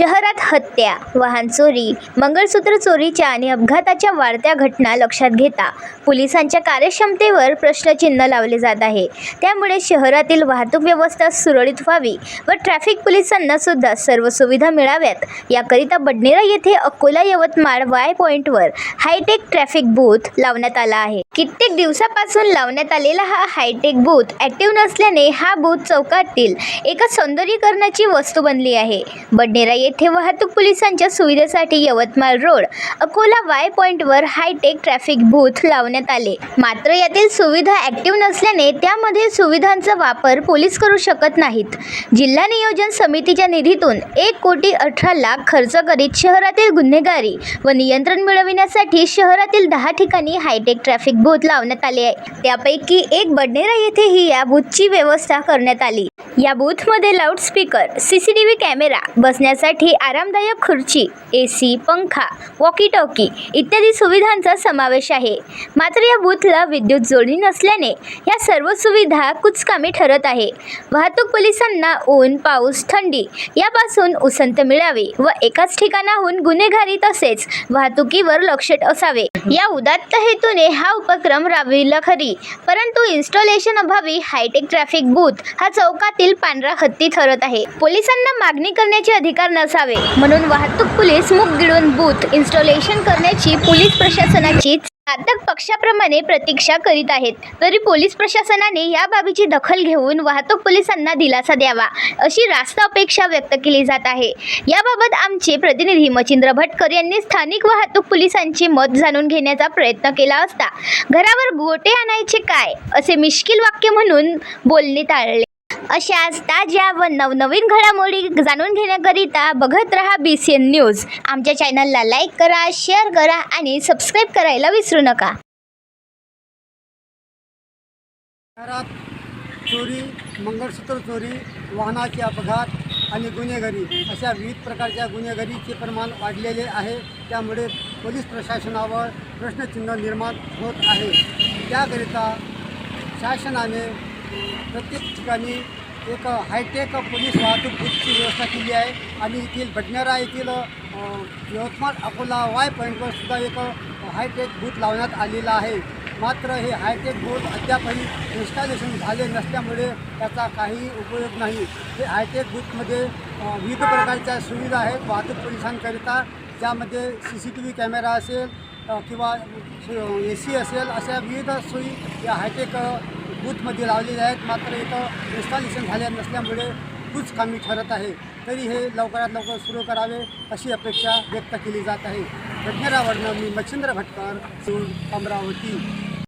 शहरात हत्या वाहन चोरी मंगळसूत्र चोरीच्या आणि अपघाताच्या वाढत्या घटना लक्षात घेता पोलिसांच्या कार्यक्षमतेवर प्रश्नचिन्ह लावले जात आहे. त्यामुळे शहरातील वाहतूक व्यवस्था सुरळीत व्हावी व ट्रॅफिक पोलिसांना सुद्धा सर्व सुविधा मिळाव्यात. याकरिता बडनेरा येथे अकोला यवतमाळ वाय पॉईंटवर हायटेक ट्रॅफिक बूथ लावण्यात आला आहे. कित्येक दिवसापासून लावण्यात आलेला हा हायटेक बूथ ॲक्टिव्ह नसल्याने हा बूथ चौकातील एका सौंदर्यीकरणाची वस्तू बनली आहे. बडनेरा येथे येथे वाहतूक पोलिसांच्या सुविधेसाठी यवतमाळ रोड अकोला वाय पॉईंटवर हायटेक ट्रॅफिक बूथ लावण्यात आले. मात्र यातील सुविधा ॲक्टिव्ह नसल्याने त्यामध्ये सुविधांचा वापर पोलीस करू शकत नाहीत. जिल्हा नियोजन समितीच्या निधीतून एक कोटी अठरा लाख खर्च करीत शहरातील गुन्हेगारी व नियंत्रण मिळविण्यासाठी शहरातील दहा ठिकाणी हायटेक ट्रॅफिक बूथ लावण्यात आले आहे. त्यापैकी एक बडनेरा येथेही या बूथची व्यवस्था करण्यात आली. या बूथमध्ये loudspeaker C C T V camera बसण्यासाठी आरामदायक खुर्ची ए सी पंखा वॉकी टॉकी इत्यादी सुविधांचा समावेश आहे. मात्र या बूथला विद्युत जोडणी नसल्याने या सर्व सुविधा कुचकामी ठरत आहे. वाहतूक पोलिसांना ऊन पाऊस थंडी यापासून उसंत मिळावी व एकाच ठिकाणाहून गुन्हेगारी तसेच वाहतुकीवर लक्ष असावे या उदात्त हेतूने हा उपक्रम राबविला खरी. परंतु इन्स्टॉलेशन अभावी हायटेक ट्रॅफिक बूथ हा चौकातील पांढरा हत्ती ठरत आहे. पोलिसांना मागणी करण्याचे अधिकार नसावे. म्हणून वाहतूक पोलीस मुख गिळून बूथ इन्स्टॉलेशन करण्याची पोलीस प्रशासनाची घातक पक्षाप्रमाणे प्रतीक्षा करीत आहेत. तरी पोलीस प्रशासनाने या बाबीची दखल घेऊन वाहतूक पोलिसांना दिलासा द्यावा अशी रास्त अपेक्षा व्यक्त केली जात आहे. याबाबत आमचे प्रतिनिधी मचिंद्र भटकर यांनी स्थानिक वाहतूक पोलिसांचे मत जाणून घेण्याचा प्रयत्न केला असता. घरावर गोटे आणायचे काय असे मिश्किल वाक्य म्हणून बोलणे टाळले. अशाच ताज्या व नवनवीन घडामोडी जाणून घेण्याकरिता बघत रहा बी सी एन न्यूज आमच्या चॅनलला लाईक करा शेअर करा आणि सबस्क्राईब करायला विसरू नका. शहरात चोरी मंगळसूत्र चोरी वाहनाचे अपघात आणि गुन्हेगारी अशा विविध प्रकारच्या गुन्हेगारीचे प्रमाण वाढलेले आहे. त्यामुळे पोलीस प्रशासनावर प्रश्नचिन्ह निर्माण होत आहे. त्याकरिता शासनाने प्रत्येक ठिकाणी एक हायटेक पोलीस वाहतूक बूथची व्यवस्था केली आहे. आणि येथील बडनेरा येथील यवतमाळ अकोला वाय पॉईंटवर सुद्धा एक हायटेक बूथ लावण्यात आलेला आहे. मात्र हे हायटेक बूथ अद्यापही इन्स्टॉलेशन झाले नसल्यामुळे त्याचा काही उपयोग नाही. हे हायटेक बूथमध्ये विविध प्रकारच्या सुविधा आहेत वाहतूक पोलिसांकरिता ज्यामध्ये C C T V camera असेल किंवा ए सी असेल अशा विविध सोयी या हायटेक बूथमध्ये लावलेले आहेत. मात्र इथं इन्स्टॉलेशन झाले नसल्यामुळे खूप कमी ठरत आहे. तरी हे लवकरात लवकर सुरू करावे अशी अपेक्षा व्यक्त केली जात आहे. घटनेरावरनं मी मच्छिंद्र भटकर सूर अमरावती.